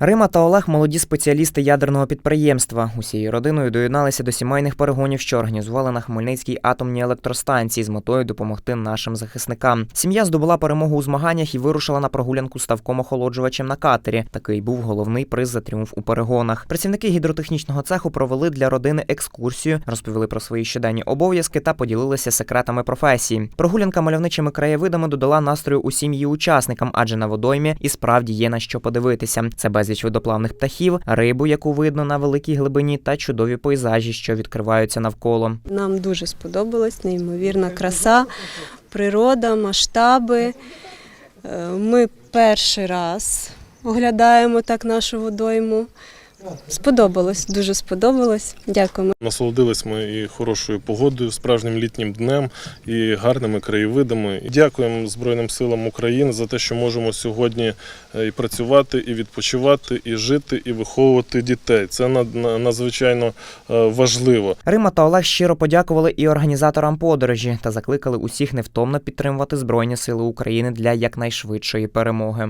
Рима та Олег молоді спеціалісти ядерного підприємства. Усією родиною доєдналися до сімейних перегонів, що організували на Хмельницькій атомній електростанції з метою допомогти нашим захисникам. Сім'я здобула перемогу у змаганнях і вирушила на прогулянку ставком охолоджувачем на катері. Такий був головний приз за тріумф у перегонах. Працівники гідротехнічного цеху провели для родини екскурсію, розповіли про свої щоденні обов'язки та поділилися секретами професії. Прогулянка мальовничими краєвидами додала настрою усім її учасникам, адже на водоймі і справді є на що подивитися. Це безліч водоплавних птахів, рибу, яку видно на великій глибині, та чудові пейзажі, що відкриваються навколо. Нам дуже сподобалась неймовірна краса, природа, масштаби. Е, Ми перший раз оглядаємо так нашу водойму. Сподобалось, дуже сподобалось. Дякуємо. Насолодились ми і хорошою погодою, справжнім літнім днем, і гарними краєвидами. Дякуємо Збройним силам України за те, що можемо сьогодні е, і працювати, і відпочивати, і жити, і виховувати дітей. Це над- надзвичайно е, важливо. Рима та Олег щиро подякували і організаторам подорожі та закликали усіх невтомно підтримувати Збройні Сили України для якнайшвидшої перемоги.